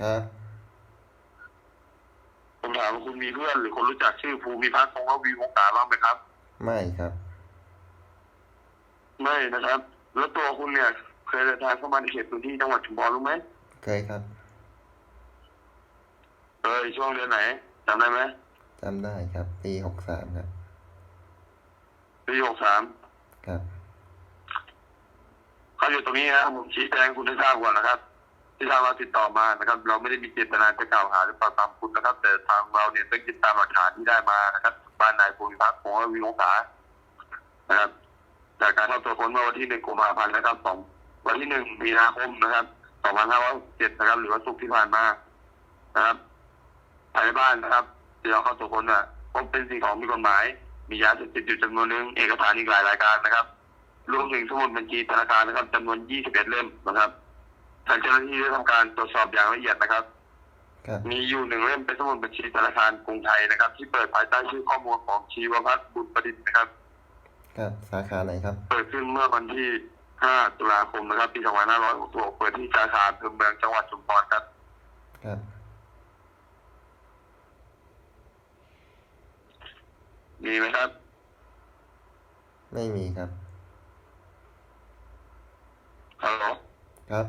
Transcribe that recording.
ครับผมถามว่าคุณมีเพื่อนหรือคนรู้จักชื่อภูมิพัฒน์คงว่าวีวงศาบ้างไหมครับ ไม่ครับ ไม่นะครับ แล้วตัวคุณเนี่ย เคยเดินทางเข้ามาในเขตพื้นที่จังหวัดชุมพรรู้ไหมเคยครับเออช่วงเดือนไหนจำได้ไหมจำได้ครับ ปีหกสามครับปีหกสามครับเขาอยู่ตรงนี้นะผมชี้แจงคุณให้ทราบก่อนนะครับ ที่ทางเราติดต่อมานะครับ เราไม่ได้มีเจตนาจะกล่าวหาหรือปราบปรามคุณนะครับ แต่ทางเราเนี่ยต้องยึดตามหลักฐานที่ได้มานะครับบ้านนายภูมิพัฒน์ของวีวงศานะครับจากการเข้าตรวจค้นเมื่อวันที่หนึ่งกุมภาพันธ์นะครับสองวันที่หนึ่งมีนาคมนะครับสองพันห้าร้อยเจ็ดนะครับ หรือว่าศุกร์ที่ผ่านมานะครับภายในบ้านนะครับที่เราเข้าตรวจค้นน่ะพบเป็นสิ่งของมีกฎหมาย มียาเสพติดอยู่จำนวนหนึ่งเอกสารอีกหลายรายการนะครับ รวมถึงสมุดบัญชีธนาคารนะครับจำนวน21เล่มนะครับ ทางเจ้าหน้าที่ได้ทำการตรวจสอบอย่างละเอียดนะครับ ครับมีอยู่หนึ่งเล่มเป็นสมุดบัญชีธนาคารกรุงไทยนะครับ ที่เปิดภายใต้ชื่อข้อมูลของชีวพัฒน์บุญประดิษฐ์นะครับ ครับสาขาไหนครับ เปิดขึ้นเมื่อวันที่ 5 ตุลาคมนะครับ ปี 2566เปิดที่สาขาอำเภอเมืองจังหวัดชุมพรครับ ครับ มีไหมครับ ไม่มีครับฮัลโหล ครับ